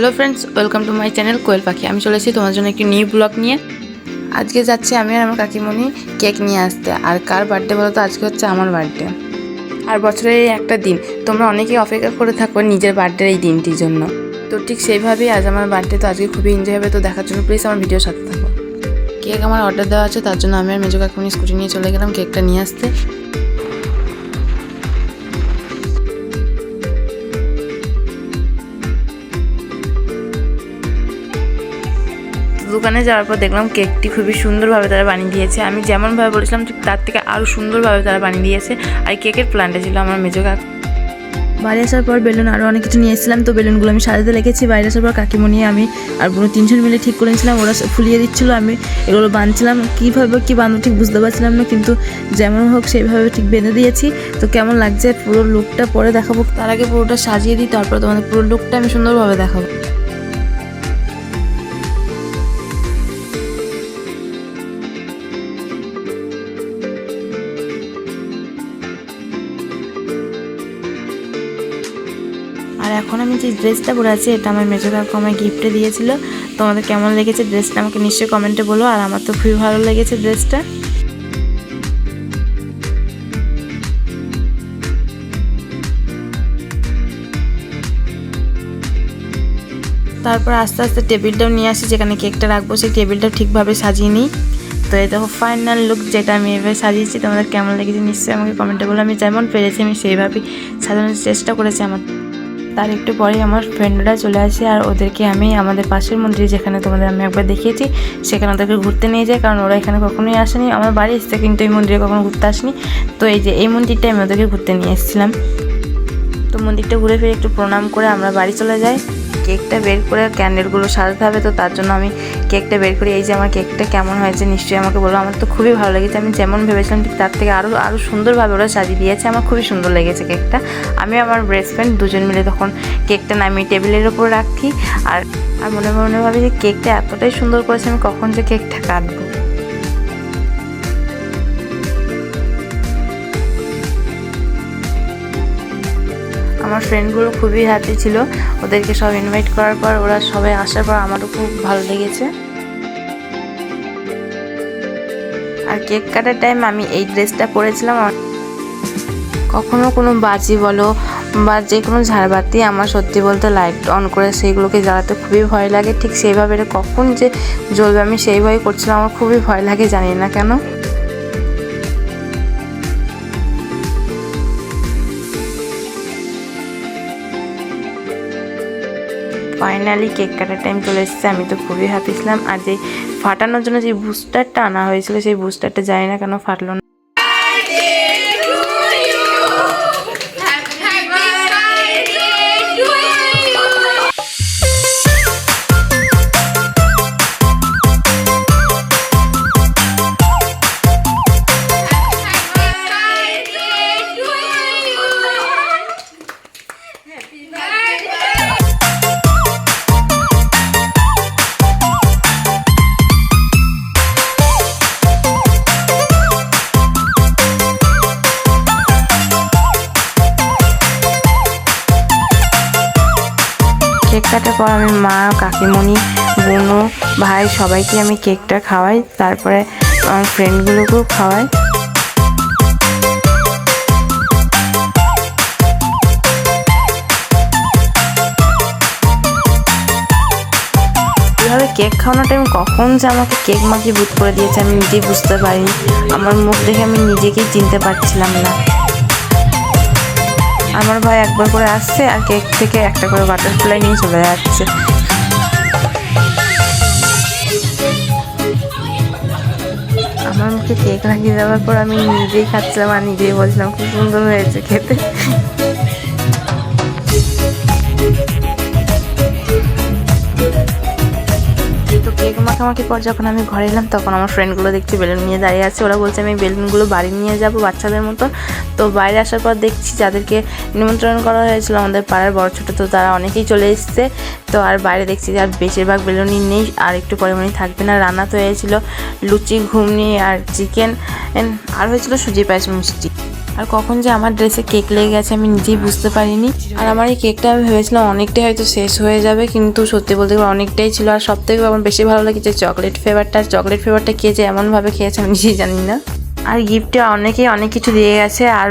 Hello friends, welcome to my channel Koyel Pakhi. আমি চলে এসেছি তোমার জন্য একটি নিউ ব্লগ নিয়ে। আজকে যাচ্ছি আমি আর আমার কাকিমণি কেক নিয়ে আসতে। আর কার বার্থডে বলো তো, আজকে হচ্ছে আমার বার্থডে আর বছরের এই একটা দিন, তোমরা অনেকেই অপেক্ষা করে থাকো নিজের বার্থডের এই দিনটির জন্য। তো ঠিক সেইভাবেই আজ আমার বার্থডে তো আজকে খুবই এনজয় হবে। তো দেখার জন্য প্লিজ আমার ভিডিওর সাথে থাকো। কেক আমার অর্ডার দেওয়া আছে, তার জন্য আমি আর মেজো কাকিমণি স্কুটি নিয়ে চলে গেলাম কেকটা নিয়ে আসতে। দোকানে যাওয়ার পর দেখলাম কেকটি খুবই সুন্দরভাবে তারা বানিয়ে দিয়েছে। আমি যেমনভাবে বলেছিলাম ঠিক তার থেকে আরও সুন্দরভাবে তারা বানিয়ে দিয়েছে। আর কেকের প্ল্যানটা ছিল আমার মেজো কাক। বাড়ি আসার পর বেলুন আরও অনেক কিছু নিয়ে এসেছিলাম। তো বেলুনগুলো আমি সাজাতে লেগেছি বাইরে আসার পর কাকিমণি, আমি আর বোনো তিনজন মিলে ঠিক করে নিয়েছিলাম। ওরা ফুলিয়ে দিচ্ছিল, আমি এগুলো বাঁধছিলাম। কীভাবে কী বাঁধবো ঠিক বুঝতে পারছিলাম না, কিন্তু যেমন হোক সেইভাবে ঠিক বেঁধে দিয়েছি। তো কেমন লাগছে? পুরো লুকটা পরে দেখাবো। তার আগে পুরোটা সাজিয়ে দিই, তারপর তোমাদের পুরো লুকটা আমি সুন্দরভাবে দেখাবো। এখন আমি যে ড্রেসটা পরে আছি, এটা আমার মেজো কাকু আমায় গিফটে দিয়েছিল। তোমাদের কেমন লেগেছে ড্রেসটা আমাকে নিশ্চয়ই কমেন্টে বলো, আর আমার তো খুবই ভালো লেগেছে ড্রেসটা। তারপর আস্তে আস্তে টেবিলটাও নিয়ে আসি, যেখানে কেকটা রাখব, সেই টেবিলটাও ঠিকভাবে সাজিয়ে নিই। তো এই দেখো ফাইনাল লুক যেটা আমি এভাবে সাজিয়েছি, তোমাদের কেমন লেগেছে নিশ্চয়ই আমাকে কমেন্টে বলো। আমি যেমন পেরেছি, আমি সেইভাবেই সাজানোর চেষ্টা করেছি আমার। তার একটু পরে আমার ফ্রেন্ডরা চলে আসে আর ওদেরকে আমি আমাদের পাশের মন্দির যেখানে তোমাদের আমি একবার দেখিয়েছি, সেখানে ওদেরকে ঘুরতে নিয়ে যাই, কারণ ওরা এখানে কখনোই আসেনি। আমার বাড়ি এসছে, কিন্তু এই মন্দিরে কখনো ঘুরতে আসেনি। তো এই যে এই মন্দিরটাই আমি ওদেরকে ঘুরতে নিয়ে এসেছিলাম। তো মন্দিরটা ঘুরে ফিরে একটু প্রণাম করে আমরা বাড়ি চলে যাই। কেকটা বের করে ক্যান্ডেলগুলো সাজাতে হবে, তো তার জন্য আমি কেকটা বের করি। এই যে আমার কেকটা কেমন হয়েছে, নিশ্চয়ই আমাকে বলো। আমার তো খুবই ভালো লেগেছে। আমি যেমন ভেবেছিলাম ঠিক তার থেকে আরও আরও সুন্দরভাবে ওরা সাজিয়ে দিয়েছে। আমার খুবই সুন্দর লেগেছে কেকটা। আমি আমার বেস্ট ফ্রেন্ড দুজন মিলে তখন কেকটা নামিয়ে টেবিলের ওপর রাখি। আর আর মনে মনে ভাবি যে কেকটা এতটাই সুন্দর করেছে, আমি কখন যে কেকটা কাটবো। আমার ফ্রেন্ডগুলো খুবই হ্যাপি ছিল। ওদেরকে সব ইনভাইট করার পর ওরা সবাই আসার পর আমারও খুব ভালো লেগেছে। আর কেক কাটার টাইম আমি এই ড্রেসটা পরেছিলাম। কখনো কোনো বাজি বলো বা যে কোনো ঝাড়বাতি আমার সত্যি বলতে লাইট অন করে সেইগুলোকে জ্বালাতে খুবই ভয় লাগে। ঠিক সেইভাবে কখন যে জ্বলবে আমি সেইভাবে করছিলাম, আমার খুবই ভয় লাগে, জানি না কেন। ফাইনালি কেক কাটার টাইম চলে এসেছে, আমি তো খুবই হ্যাপি ছিলাম। আর যে ফাটানোর জন্য যে বুস্টারটা আনা হয়েছিল, সেই বুস্টারটা জানি না কেন ফাটলো না। কাটার পর আমি মা, কাকিমণি, বোনু, ভাই সবাইকে আমি কেকটা খাওয়াই, তারপরে আমার ফ্রেন্ডগুলোকেও খাওয়াই। এভাবে কেক খাওয়ানোর টাইম কখন যে আমাকে কেক মাখিয়ে বুট করে দিয়েছে আমি নিজেই বুঝতে পারিনি। আমার মুখ দেখে আমি নিজেকেই চিনতে পারছিলাম না। আমার ভাই একবার করে আসছে আর কেক থেকে একটা করে বাটারফ্লাই নিয়ে চলে যাচ্ছে। আমার মুখে কেক লাগিয়ে দেওয়ার পর আমি নিজেই খাচ্ছিলাম আর নিজেই বলছিলাম, খুব সুন্দর হয়েছে খেতে। মাখামাখি পর যখন আমি ঘরে এলাম, তখন আমার ফ্রেন্ডগুলো দেখছি, বেলুন নিয়ে দাঁড়িয়ে আছে। ওরা বলছে, আমি বেলুনগুলো বাড়ি নিয়ে যাব, বাচ্চাদের মতো। তো বাইরে আসার পর দেখছি, যাদেরকে নিমন্ত্রণ করা হয়েছিল আমাদের পাড়ার বড় ছোটো, তো তারা অনেকেই চলে এসছে। তো আর বাইরে দেখছি আর বেশিরভাগ বেলুনই নেই, আর একটু পরিমাণে থাকবে না। রান্না তো হয়েছিল, লুচি, ঘুগনি আর চিকেন আর হয়েছিল সুজি, পায়েস মিষ্টি। আর কখন যে আমার ড্রেসে কেক লেগে গেছে আমি নিজেই বুঝতে পারিনি। আর আমার এই কেকটা আমি ভেবেছিলাম অনেকটাই হয়তো শেষ হয়ে যাবে, কিন্তু সত্যি বলতে গেলে অনেকটাই ছিল। আর সব থেকে আমার বেশি ভালো লাগে যে চকলেট ফ্লেভারটা চকলেট ফ্লেভারটা যে এমনভাবে খেয়েছে আমি নিজেই জানি না। আর গিফটে অনেকেই অনেক কিছু দিয়ে গেছে আর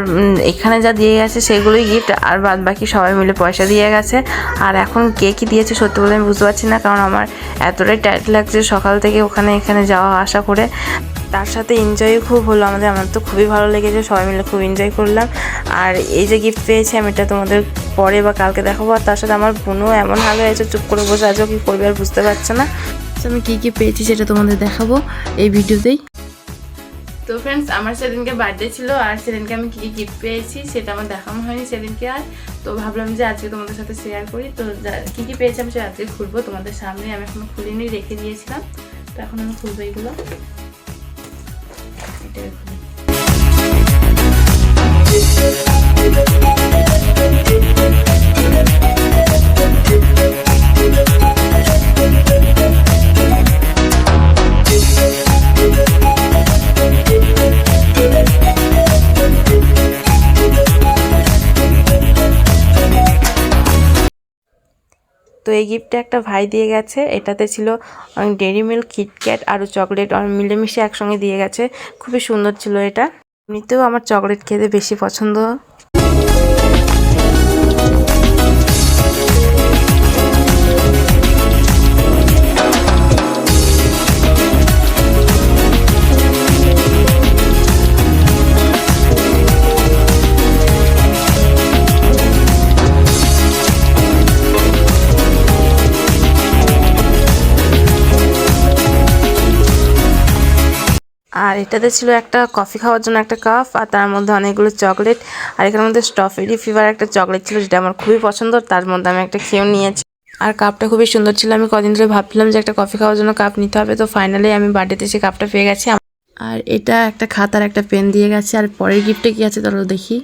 এখানে যা দিয়ে গেছে সেগুলোই গিফট আর বাদ বাকি সবাই মিলে পয়সা দিয়ে গেছে। আর এখন কে কি দিয়েছে সত্যি বলে আমি বুঝতে পারছি না কারণ আমার এতটাই টাইট লাগছে সকাল থেকে ওখানে এখানে যাওয়া আসা করে। তার সাথে এনজয় খুব হলো, আমাদের, আমার তো খুবই ভালো লেগেছে, সবাই মিলে খুব এনজয় করলাম। আর এই যে গিফট পেয়েছি আমি এটা তোমাদের পরে বা কালকে দেখাবো। আর তার সাথে আমার বোনও এমন ভালো হয়েছে, চুপ করে বসে আছো কি করবে আর বুঝতে পারছে না। আমি কী কী পেয়েছি সেটা তোমাদের দেখাবো এই ভিডিওতেই। তো ফ্রেন্ডস আমার সেদিনকে বার্থডে ছিল আর সেদিনকে আমি কী কী গিফট পেয়েছি সেটা আমার দেখানো হয়নি সেদিনকে আর। তো ভাবলাম যে আজকে তোমাদের সাথে শেয়ার করি। তো কী কী পেয়েছি আমি সে আজকে খুলবো তোমাদের সামনে। আমি এখনও খুলিনি, রেখে দিয়েছিলাম। তো এখন আমি খুলবো এইগুলো এটাই তো এই গিফটটা একটা ভাই দিয়ে গেছে। এটাতে ছিল ডেরি মিল্ক কিটক্যাট আরও চকলেট আর মিলেমিশে একসঙ্গে দিয়ে গেছে। খুবই সুন্দর ছিল এটা। এমনিতেও আমার চকলেট খেতে বেশি পছন্দ আর এটাতে ছিল একটা কফি খাওয়ার জন্য একটা কাপ আর তার মধ্যে অনেকগুলো চকলেট আর এখানের মধ্যে স্ট্রবেরি ফিভার একটা চকলেট ছিল, যেটা আমার খুবই পছন্দ তার মধ্যে আমি একটা খেয়েও নিয়েছি। আর কাপটা খুবই সুন্দর ছিল, আমি কদিন ধরে ভাবছিলাম যে একটা কফি খাওয়ার জন্য কাপ নিতে হবে, তো ফাইনালি আমি বার্থডেতে সেই কাপটা পেয়ে গেছি। আর এটা একটা খাতার একটা পেন দিয়ে গেছে, আর পরের গিফটে কি আছে তাহলে দেখি।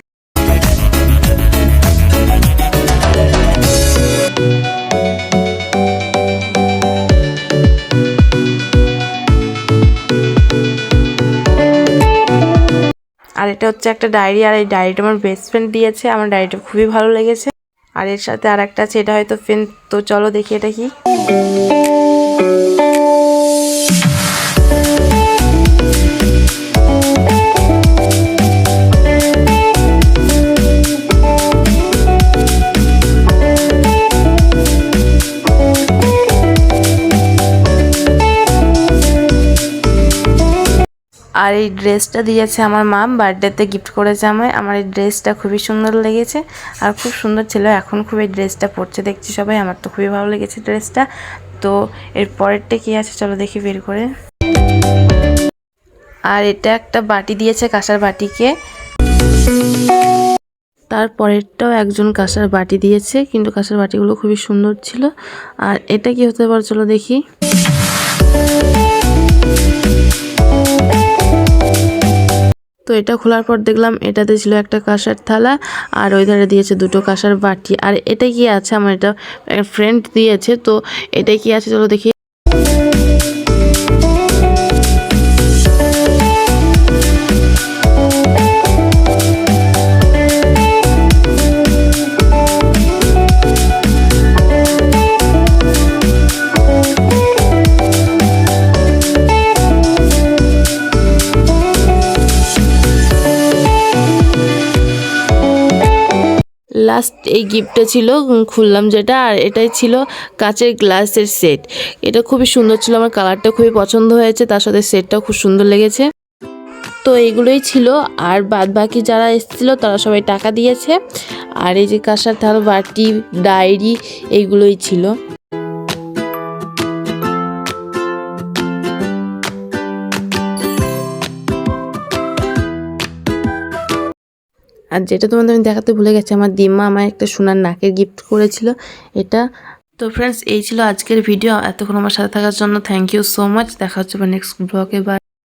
আর এটা হচ্ছে একটা ডায়েরি, আর এই ডায়েরিটা আমার বেস্ট ফ্রেন্ড দিয়েছে। আমার ডায়েরিটা খুবই ভালো লেগেছে। আর এর সাথে আর একটা আছে, এটা হয়তো ফ্রেন্ড তো চলো দেখি এটা কি। আর এই ড্রেসটা দিয়েছে আমার মা বার্থডেতে গিফট করেছে আমায়। আমার এই ড্রেসটা খুবই সুন্দর লেগেছে। আর খুব সুন্দর ছিল, এখন খুব এই ড্রেসটা পরছে। দেখছি সবাই, আমার তো খুবই ভালো লেগেছে ড্রেসটা। তো এর পরেরটা কি আছে, চলো দেখি বের করে। আর এটা একটা বাটি দিয়েছে কাঁসার বাটিকে। তারপরেরটাও একজন কাঁসার বাটি দিয়েছে, কিন্তু কাঁসার বাটিগুলো খুবই সুন্দর ছিল। আর এটা কি হতে পারে, চলো দেখি। তো এটা খোলার পর দেখলাম এটাতে ছিল একটা কাঁসার থালা আর ওই ধারে দিয়েছে দুটো কাঁসার বাটি। আর এটা কি আছে? আমার এটা ফ্রেন্ড দিয়েছে, তো এটা কি আছে? চলো দেখি। লাস্ট এই গিফটটা ছিল খুললাম যেটা, আর এটাই ছিল কাচের গ্লাসের সেট এটা খুবই সুন্দর ছিল, আমার কালারটা খুবই পছন্দ হয়েছে, তার সাথে সেটটাও খুব সুন্দর লেগেছে। তো এইগুলোই ছিল, আর বাদ বাকি যারা এসেছিল, তারা সবাই টাকা দিয়েছে। আর এই যে কাঁসার থাল, বাটি, ডায়েরি, এইগুলোই ছিল। আর যেটা তোমাদের আমি দেখাতে ভুলে গেছি, আমার দিম্মা আমায় একটা সোনার নাকের গিফট করেছিল। এটা তো ফ্রেন্ডস এই ছিল আজকের ভিডিও এতক্ষণ আমার সাথে থাকার জন্য থ্যাংক ইউ সো মাচ দেখা হচ্ছে নেক্সট ব্লগে বা